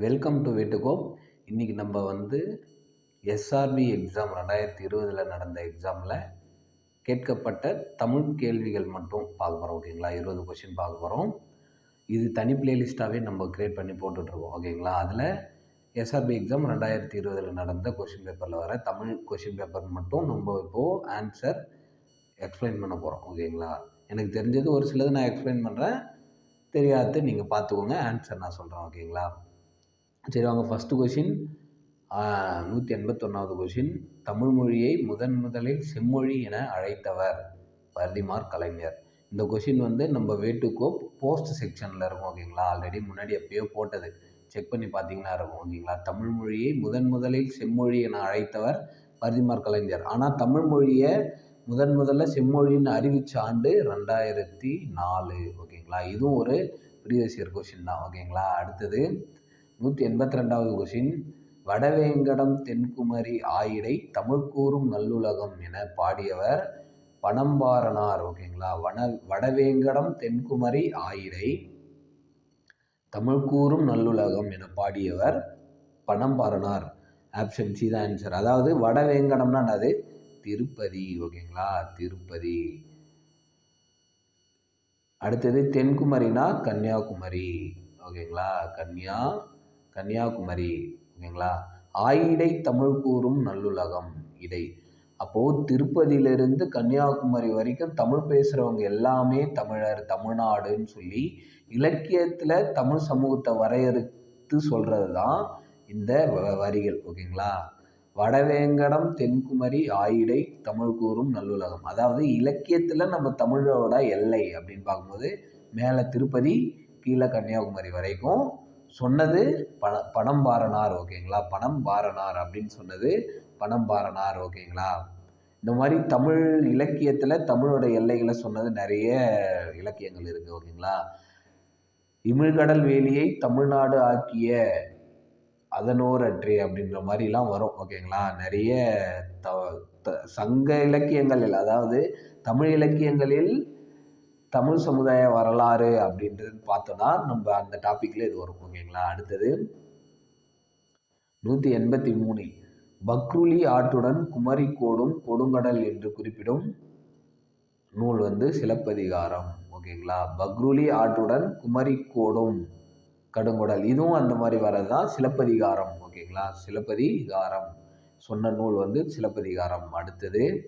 Welcome to வேட்டுகோப் இன்றைக்கி நம்ம வந்து எஸ்ஆர்பி எக்ஸாம் ரெண்டாயிரத்தி இருபதில் நடந்த எக்ஸாமில் கேட்கப்பட்ட தமிழ் கேள்விகள் மட்டும் பார்க்க போகிறோம் ஓகேங்களா இருபது கொஷின் பார்க்க போகிறோம் இது தனி பிளேலிஸ்ட்டாகவே நம்ம க்ரியேட் பண்ணி போட்டுட்ருக்கோம் ஓகேங்களா அதில் எஸ்ஆர்பி எக்ஸாம் ரெண்டாயிரத்தி இருபதில் நடந்த கொஷின் பேப்பரில் வர தமிழ் கொஷின் பேப்பர் மட்டும் நம்ம இப்போது ஆன்சர் எக்ஸ்பிளைன் பண்ண போகிறோம் ஓகேங்களா எனக்கு தெரிஞ்சது ஒரு சிலது நான் எக்ஸ்பிளைன் பண்ணுறேன் தெரியாது நீங்கள் பார்த்துக்கோங்க. ஆன்சர் நான் சொல்கிறேன் ஓகேங்களா சரி வாங்க ஃபஸ்ட்டு கொஷின் நூற்றி எண்பத்தொன்னாவது கொஷின் தமிழ் மொழியை முதன் முதலில் செம்மொழி என அழைத்தவர் பரதிமார் கலைஞர். இந்த கொஷின் வந்து நம்ம வேட்டுக்கோப் போஸ்ட் செக்ஷனில் இருக்கும் ஓகேங்களா ஆல்ரெடி முன்னாடி எப்பயோ போட்டது. செக் பண்ணி பார்த்தீங்கன்னா இருக்கும் ஓகேங்களா தமிழ் மொழியை முதன் முதலில் செம்மொழி என அழைத்தவர் பரதிமார் கலைஞர். ஆனால் தமிழ் மொழியை முதன் முதல்ல செம்மொழின்னு அறிவித்த ஆண்டு ரெண்டாயிரத்தி நாலு ஓகேங்களா இதுவும் ஒரு ப்ரீவியஸ் இயர் கொஷின் தான் ஓகேங்களா அடுத்தது நூற்றி எண்பத்தி ரெண்டாவது கொஷின் வடவேங்கடம் தென்குமரி ஆயிடை தமிழ் கூறும் நல்லுலகம் என பாடியவர் பனம்பாரனார் ஓகேங்களா? வன வடவேங்கடம் தென்குமரி ஆயிடை தமிழ் கூறும் நல்லுலகம் என பாடியவர் பனம்பாரனார் ஆப்ஷன் சி தான் ஆன்சர் அதாவது வடவேங்கடம்னா என்னது? திருப்பதி ஓகேங்களா? திருப்பதி. அடுத்தது தென்குமரினா கன்னியாகுமரி ஓகேங்களா? கன்னியா கன்னியாகுமரி ஓகேங்களா? ஆயிடை தமிழ் கூறும் நல்லுலகம் இடை அப்போது திருப்பதியிலிருந்து கன்னியாகுமரி வரைக்கும் தமிழ் பேசுகிறவங்க எல்லாமே தமிழர் தமிழ்நாடுன்னு சொல்லி இலக்கியத்தில் தமிழ் சமூகத்தை வரையறுத்து சொல்கிறது தான் இந்த வரிகள் ஓகேங்களா? வடவேங்கடம் தென்குமரி ஆயிடை தமிழ் கூறும் நல்லுலகம். அதாவது இலக்கியத்தில் நம்ம தமிழோட எல்லை அப்படின்னு பார்க்கும்போது மேலே திருப்பதி கீழே கன்னியாகுமரி வரைக்கும் சொன்னது பண பணம் பாரனார் ஓகேங்களா? பணம் பாரனார் அப்படின்னு சொன்னது பணம் பாரனார் ஓகேங்களா? இந்த மாதிரி தமிழ் இலக்கியத்தில் தமிழோட எல்லைகளை சொன்னது நிறைய இலக்கியங்கள் இருக்குது ஓகேங்களா? இமிழ்கடல் வேலியை தமிழ்நாடு ஆக்கிய அதனோரற்றே அப்படின்ற மாதிரிலாம் வரும் ஓகேங்களா? நிறைய த சங்க இலக்கியங்களில் அதாவது தமிழ் இலக்கியங்களில் தமிழ் சமுதாய வரலாறு அப்படின்றது பார்த்தோன்னா நம்ம அந்த டாப்பிக்கில் இது வரும் ஓகேங்களா? அடுத்தது நூற்றி எண்பத்தி மூணு. பக்ருலி ஆற்றுடன் குமரி கோடும் கொடுங்கடல் என்று குறிப்பிடும் நூல் வந்து சிலப்பதிகாரம் ஓகேங்களா? பக்ருலி ஆற்றுடன் குமரி கோடும் கடுங்குடல். இதுவும் அந்த மாதிரி வர்றது தான் சிலப்பதிகாரம் ஓகேங்களா? சிலப்பதிகாரம். சொன்ன நூல் வந்து சிலப்பதிகாரம். அடுத்தது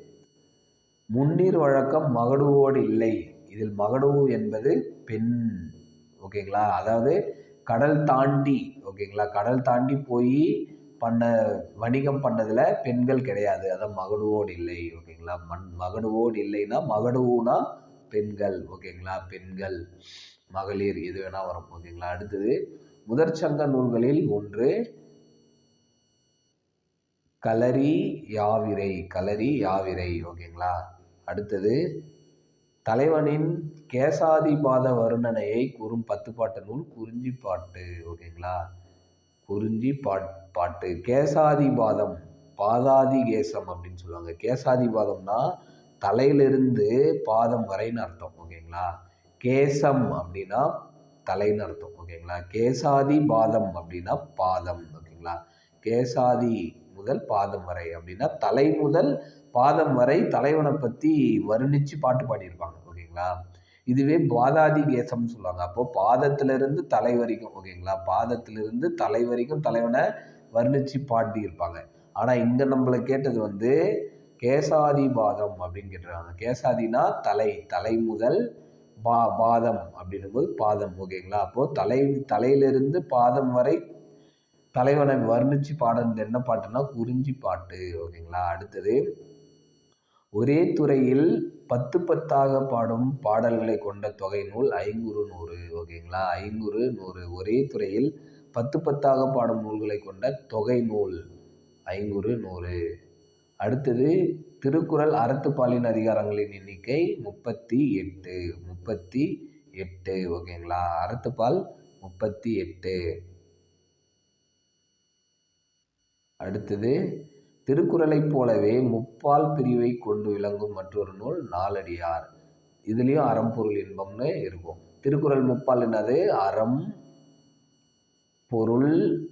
முன்னீர் வழக்கம் மகடுவோடு இல்லை. இதில் மகடூ என்பது பெண். ஓகேங்களா? அதாவது கடல் தாண்டி ஓகேங்களா? கடல் தாண்டி போய் பண்ண வணிகம் பண்ணதில் பெண்கள் கிடையாது. அதான் மகடுவோடு இல்லை ஓகேங்களா? மண் மகடுவோடு இல்லைன்னா மகடுவுனா பெண்கள் ஓகேங்களா? பெண்கள் மகளிர் எது வேணால் வரும் ஓகேங்களா? அடுத்தது முதற்சங்க நூல்களில் ஒன்று கலரி யாவிரை கலரி யாவிரை ஓகேங்களா? அடுத்தது தலைவனின் கேசாதிபாத வருணனையை கூறும் பத்து பாட்டு நூல் குறிஞ்சி பாட்டு ஓகேங்களா? குறிஞ்சி பாட் பாட்டு. கேசாதிபாதம் பாதாதி கேசம் அப்படின்னு சொல்லுவாங்க. கேசாதிபாதம்னா தலையிலிருந்து பாதம் வரைன்னு அர்த்தம் ஓகேங்களா? கேசம் அப்படின்னா தலைன்னு அர்த்தம் ஓகேங்களா? கேசாதி பாதம் அப்படின்னா பாதம் ஓகேங்களா? கேசாதி முதல் பாதம் வரை அப்படின்னா தலை முதல் பாதம் வரை தலைவனை பற்றி வர்ணித்து பாட்டு பாடியிருப்பாங்க ஓகேங்களா? இதுவே பாதாதி கேசம்னு சொல்லுவாங்க. அப்போது பாதத்திலிருந்து தலை வரைக்கும் ஓகேங்களா? பாதத்திலிருந்து தலை வரைக்கும் தலைவனை வர்ணித்து பாடியிருப்பாங்க. ஆனால் இங்கே நம்மளை கேட்டது வந்து கேசாதி பாதம் அப்படின்னு கேட்டுருக்காங்க கேசாதினா தலை தலை முதல் பா பாதம் அப்படின்னும்போது பாதம் ஓகேங்களா? அப்போது தலை தலையிலிருந்து பாதம் வரை தலைவனை வர்ணித்து பாடுறது என்ன பாட்டுன்னா குறிஞ்சி பாட்டு ஓகேங்களா? அடுத்தது ஒரே துறையில் பத்து பத்தாக பாடும் பாடல்களை கொண்ட தொகை நூல் ஐங்குறு நூறு ஓகேங்களா? ஐங்குறு நூறு. ஒரே துறையில் பத்து பத்தாக பாடும் நூல்களை கொண்ட தொகை நூல் ஐங்குறு நூறு. அடுத்தது திருக்குறள் அறத்துப்பாலின் அதிகாரங்களின் எண்ணிக்கை முப்பத்தி எட்டு. முப்பத்தி எட்டு ஓகேங்களா? அறத்துப்பால் முப்பத்தி எட்டு. அடுத்தது திருக்குறளைப் போலவே முப்பால் பிரிவை கொண்டு விளங்கும் மற்றொரு நூல் நாலடியார். இதுலேயும் அறம்பொருள் இன்பம்னு இருக்கும். திருக்குறள் முப்பால் என்னது? அறம் பொருள்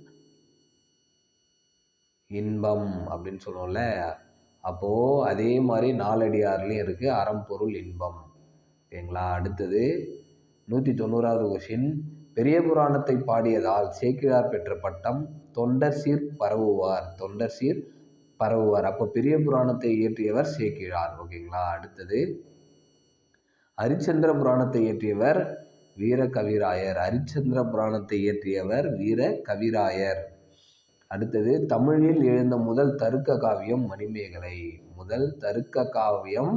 இன்பம் அப்படின்னு சொல்லுவோம்ல. அப்போது அதே மாதிரி நாலடியார்லேயும் இருக்குது அறம்பொருள் இன்பம். ஓகேங்களா? அடுத்தது நூற்றி தொண்ணூறாவது கொஷின் பெரிய புராணத்தை பாடியதால் சேக்கிழார் பெற்ற பட்டம் தொண்டர் சீர் பரவுவார். தொண்டர் சீர் பரவுவார். அப்போ பெரிய புராணத்தை இயற்றியவர் சேக்கிழார். ஓகேங்களா? அடுத்தது ஹரிச்சந்திர புராணத்தை இயற்றியவர் வீர கவிராயர் ஹரிச்சந்திர புராணத்தை இயற்றியவர் வீர கவிராயர் அடுத்தது தமிழில் எழுந்த முதல் தருக்க காவியம் மணிமேகலை. முதல் தருக்க காவியம்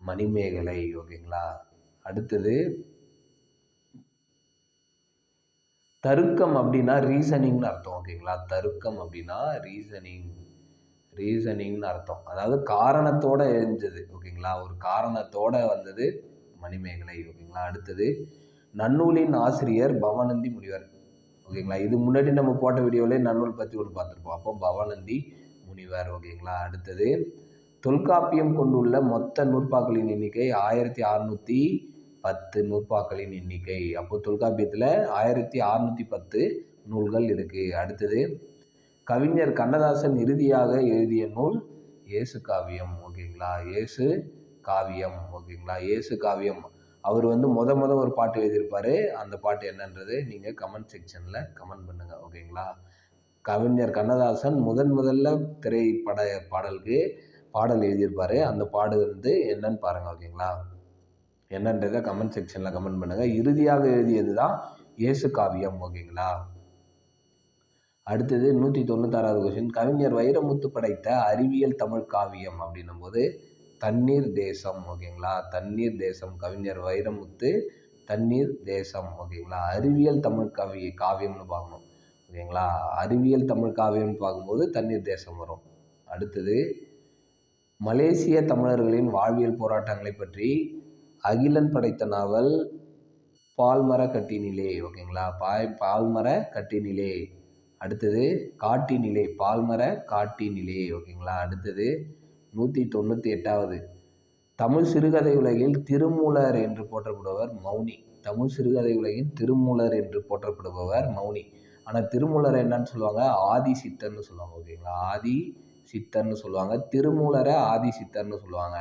மணிமேகலை. ஓகேங்களா? அடுத்தது தருக்கம் அப்படின்னா ரீசனிங்னு அர்த்தம். ஓகேங்களா? தருக்கம் அப்படின்னா ரீசனிங் ரீசனிங்னு அர்த்தம். அதாவது காரணத்தோட எழுந்தது ஓகேங்களா? ஒரு காரணத்தோட வந்தது மணிமேகலை ஓகேங்களா? அடுத்தது நன்னூலின் ஆசிரியர் பவநந்தி முனிவர் ஓகேங்களா? இது முன்னாடி நம்ம போட்ட வீடியோவிலே நன்னூல் பற்றி ஒன்று பார்த்துருப்போம். அப்போ பவநந்தி முனிவர் ஓகேங்களா? அடுத்தது தொல்காப்பியம் கொண்டுள்ள மொத்த நூற்பாக்களின் எண்ணிக்கை ஆயிரத்தி அறநூற்றி பத்து நூற்பாக்களின் எண்ணிக்கை. அப்போது தொல்காப்பியத்தில் ஆயிரத்தி அறநூற்றி பத்து நூல்கள் இருக்குது அடுத்தது கவிஞர் கண்ணதாசன் இறுதியாக எழுதிய நூல் இயேசு காவியம். ஓகேங்களா? இயேசு காவியம். ஓகேங்களா? இயேசு காவியம். அவர் வந்து முத முத ஒரு பாட்டு எழுதியிருப்பார். அந்த பாட்டு என்னன்றது நீங்கள் கமெண்ட் செக்ஷனில் கமெண்ட் பண்ணுங்கள் ஓகேங்களா? கவிஞர் கண்ணதாசன் முதன் முதல்ல திரைப்பட பாடலுக்கு பாடல் எழுதியிருப்பார். அந்த பாடு வந்து என்னன்னு பாருங்கள் ஓகேங்களா? என்னன்றதை கமெண்ட் செக்ஷனில் கமெண்ட் பண்ணுங்கள் இறுதியாக எழுதியது தான் இயேசு காவியம். ஓகேங்களா? அடுத்தது நூற்றி தொண்ணூத்தாறாவது கொஸ்டின் கவிஞர் வைரமுத்து படைத்த அறிவியல் தமிழ் காவியம் அப்படின்னும் போது தண்ணீர் தேசம் ஓகேங்களா? தண்ணீர் தேசம் கவிஞர் வைரமுத்து தண்ணீர் தேசம் ஓகேங்களா? அறிவியல் தமிழ் கவி காவியம்னு பார்க்கணும் ஓகேங்களா? அறிவியல் தமிழ் காவியம்னு பார்க்கும்போது தண்ணீர் தேசம் வரும். அடுத்தது மலேசிய தமிழர்களின் வாழ்வியல் போராட்டங்களை பற்றி அகிலன் படைத்த நாவல் பால்மர கட்டினிலே ஓகேங்களா? பாய் பால்மர கட்டினிலே. அடுத்தது காட்டினிலே பால்மர காட்டினிலே ஓகேங்களா? அடுத்தது நூற்றி தொண்ணூற்றி எட்டாவது. தமிழ் சிறுகதை உலகில் திருமூலர் என்று போற்றப்படுபவர் மௌனி. தமிழ் சிறுகதை உலகின் திருமூலர் என்று போற்றப்படுபவர் மௌனி. ஆனால் திருமூலர் என்னன்னு சொல்லுவாங்க? ஆதி சித்தர்னு சொல்லுவாங்க ஓகேங்களா? ஆதி சித்தர்னு சொல்லுவாங்க. திருமூலரை ஆதி சித்தர்னு சொல்லுவாங்க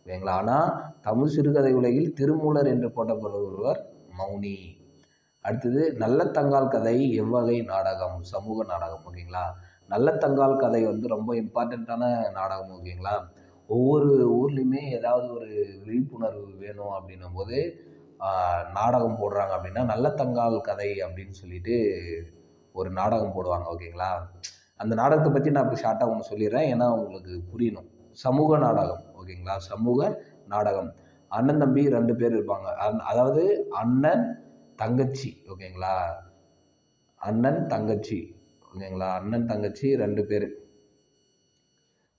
ஓகேங்களா? ஆனால் தமிழ் சிறுகதை உலகில் திருமூலர் என்று போற்றப்படுபவர் மௌனி. அடுத்தது நல்ல தங்கால் கதை எவ்வகை நாடகம் சமூக நாடகம் ஓகேங்களா? நல்ல தங்கால் கதை வந்து ரொம்ப இம்பார்ட்டண்ட்டான நாடகம் ஓகேங்களா? ஒவ்வொரு ஊர்லேயுமே ஏதாவது ஒரு விழிப்புணர்வு வேணும் அப்படின்னும் போது நாடகம் போடுறாங்க அப்படின்னா நல்ல தங்கால் கதை அப்படின்னு சொல்லிட்டு ஒரு நாடகம் போடுவாங்க ஓகேங்களா? அந்த நாடகத்தை பற்றி நான் இப்போ ஷார்ட்டாக ஒன்று சொல்லிடுறேன். ஏன்னா உங்களுக்கு புரியணும். சமூக நாடகம் ஓகேங்களா? சமூக நாடகம். அண்ணன் தம்பி ரெண்டு பேர் இருப்பாங்க. அந் அதாவது அண்ணன் தங்கச்சி ஓகேங்களா? அண்ணன் தங்கச்சி ஓகேங்களா? அண்ணன் தங்கச்சி ரெண்டு பேர்.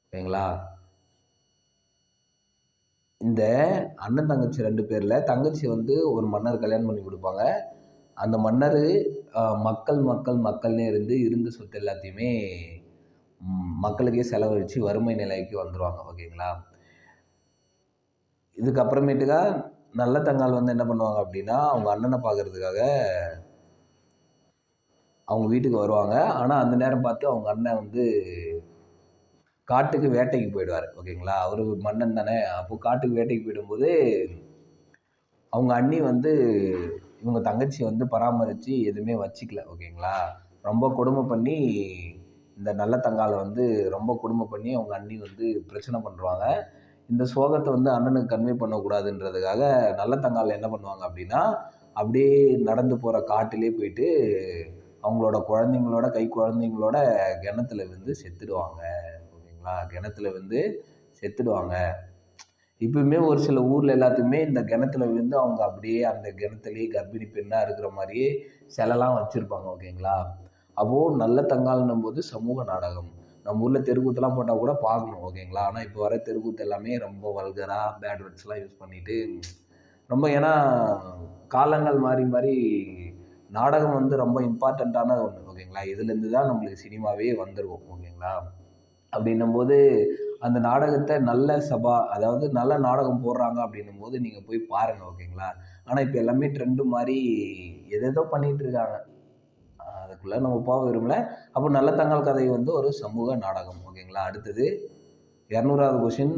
ஓகேங்களா? இந்த அண்ணன் தங்கச்சி ரெண்டு பேரில் தங்கச்சி வந்து ஒரு மன்னர் கல்யாணம் பண்ணி கொடுப்பாங்க. அந்த மன்னர் மக்கள் மக்கள் மக்கள்னே இருந்து இருந்த சொத்து எல்லாத்தையுமே மக்களுக்கே செலவழித்து வறுமை நிலைக்கு வந்துடுவாங்க ஓகேங்களா? இதுக்கப்புறமேட்டுக்கா நல்ல தங்கால் வந்து என்ன பண்ணுவாங்க அப்படின்னா அவங்க அண்ணனை பார்க்கறதுக்காக அவங்க வீட்டுக்கு வருவாங்க. ஆனால் அந்த நேரம் பார்த்து அவங்க அண்ணன் வந்து காட்டுக்கு வேட்டைக்கு போயிடுவார். ஓகேங்களா? அவர் மன்னன் தானே. அப்போது காட்டுக்கு வேட்டைக்கு போயிடும்போது அவங்க அண்ணி வந்து இவங்க தங்கச்சி வந்து பராமரித்து எதுவுமே வச்சிக்கல. ஓகேங்களா? ரொம்ப கொடுமை பண்ணி இந்த நல்ல தங்காலை வந்து ரொம்ப கொடுமை பண்ணி அவங்க அண்ணி வந்து பிரச்சனை பண்ணுறாங்க இந்த சோகத்தை வந்து அண்ணனுக்கு கன்வே பண்ணக்கூடாதுன்றதுக்காக நல்ல தங்கால் என்ன பண்ணுவாங்க அப்படின்னா அப்படியே நடந்து போகிற காட்டிலே போயிட்டு அவங்களோட குழந்தைங்களோட கை குழந்தைங்களோட கிணத்துல வந்து செத்துடுவாங்க. ஓகேங்களா? கிணத்துல வந்து செத்துடுவாங்க. இப்பவுமே ஒரு சில ஊரில் எல்லாத்தையுமே இந்த கிணத்துல விழுந்து அவங்க அப்படியே அந்த கிணத்துலேயே கர்ப்பிணி பெண்ணாக இருக்கிற மாதிரியே சிலைலாம் வச்சுருப்பாங்க. ஓகேங்களா? அப்போது நல்ல தங்கால்னும் போது சமூக நாடகம். நம்ம ஊரில் தெருக்கூத்துலாம் போட்டால் கூட பார்க்கணும் ஓகேங்களா ஆனால் இப்போ வர தெருக்கூத்து எல்லாமே ரொம்ப வல்கராக பேட் வேர்ட்ஸ்லாம் யூஸ் பண்ணிட்டு ரொம்ப ஏன்னா காலங்கள் மாறி மாறி நாடகம் வந்து ரொம்ப இம்பார்ட்டண்ட்டான ஒன்று ஓகேங்களா இதுலேருந்து தான் நம்மளுக்கு சினிமாவே வந்துருக்கும் ஓகேங்களா அப்படின்னும் போது அந்த நாடகத்தை நல்ல சபா அதாவது நல்ல நாடகம் போடுறாங்க அப்படின்னும் போது நீங்கள் போய் பாருங்கள் ஓகேங்களா ஆனால் இப்போ எல்லாமே ட்ரெண்டு மாதிரி எதேதோ பண்ணிகிட்டு இருக்காங்க. அதுக்குள்ளே நம்ம போக விரும்பல. அப்போ நல்ல தங்கள் கதை வந்து ஒரு சமூக நாடகம் ஓகேங்களா அடுத்தது இரநூறாவது கொஷின்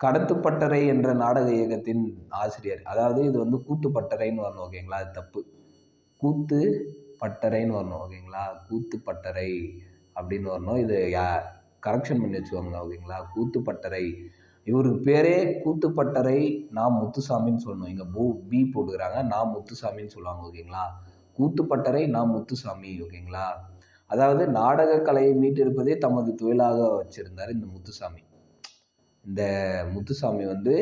கடத்துப்பட்டறை என்ற நாடக இயக்கத்தின் ஆசிரியர். அதாவது இது வந்து கூத்து பட்டறைன்னு வரணும் ஓகேங்களா அது தப்பு. கூத்து பட்டறைன்னு வரணும் ஓகேங்களா கூத்து பட்டறை அப்படின்னு வரணும். இது யா கரெக்ஷன் பண்ணி வச்சுக்கோங்க ஓகேங்களா கூத்து பட்டறை. இவருக்கு பேரே கூத்துப்பட்டறை நான் முத்துசாமின்னு சொல்லணும். இங்கே பூ பி போட்டுக்கிறாங்க நான் முத்துசாமின்னு சொல்லுவாங்க ஓகேங்களா கூத்துப்பட்டறை நாம் முத்துசாமி ஓகேங்களா? அதாவது நாடக கலையை மீட்டெடுப்பதே தமது தொழிலாக வச்சுருந்தார் இந்த முத்துசாமி. இந்த முத்துசாமி வந்து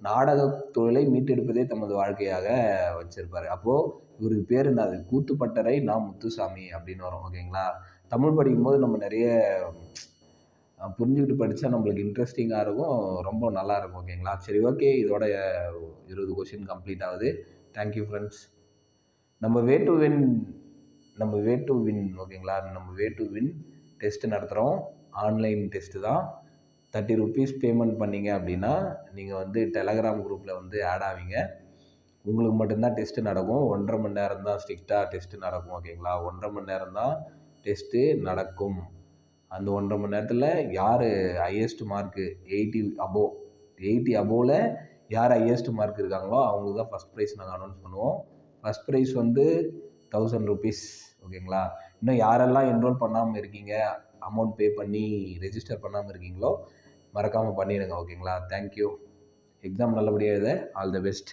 நாடக தொழிலை மீட்டெடுப்பதே தமது வாழ்க்கையாக வச்சுருப்பார். அப்போது இவருக்கு பேர் என்னது? கூத்துப்பட்டறை நாம் முத்துசாமி அப்படின்னு வரும் ஓகேங்களா? தமிழ் படிக்கும்போது நம்ம நிறைய புரிஞ்சுக்கிட்டு படித்தா நம்மளுக்கு இன்ட்ரெஸ்டிங்காக இருக்கும். ரொம்ப நல்லா இருக்கும் ஓகேங்களா? சரி ஓகே. இதோட இருபது கொஷின் கம்ப்ளீட் ஆகுது. தேங்க்யூ ஃப்ரெண்ட்ஸ் நம்ம வே டு வின் நம்ம வே டு வின் ஓகேங்களா நம்ம வே டு வின் டெஸ்ட்டு நடத்துகிறோம் ஆன்லைன் டெஸ்ட்டு தான். தேர்ட்டி ருபீஸ் பேமெண்ட் பண்ணிங்க அப்படின்னா நீங்கள் வந்து டெலகிராம் குரூப்பில் வந்து ஆட் ஆவீங்க. உங்களுக்கு மட்டும்தான் டெஸ்ட்டு நடக்கும். ஒன்றரை மணி நேரம் தான் ஸ்ட்ரிக்டாக டெஸ்ட்டு நடக்கும் ஓகேங்களா ஒன்றரை மணி நேரம் தான் டெஸ்ட்டு நடக்கும். அந்த ஒன்றரை மணி நேரத்தில் யார் highest mark eighty above eighty அபோவில் யார் ஹையஸ்ட் மார்க் இருக்காங்களோ அவங்களுக்கு தான் ஃபஸ்ட் ப்ரைஸ் நாங்கள் அனௌன்ஸ் பண்ணுவோம். ஃபஸ்ட் ப்ரைஸ் வந்து தௌசண்ட் ருபீஸ் ஓகேங்களா இன்னும் யாரெல்லாம் என்ரோல் பண்ணாமல் இருக்கீங்க அமௌண்ட் பே பண்ணி ரெஜிஸ்டர் பண்ணாமல் இருக்கீங்களோ மறக்காமல் பண்ணிடுங்க ஓகேங்களா தேங்க்யூ எக்ஸாம் நல்லபடியாக எழுத ஆல் த பெஸ்ட்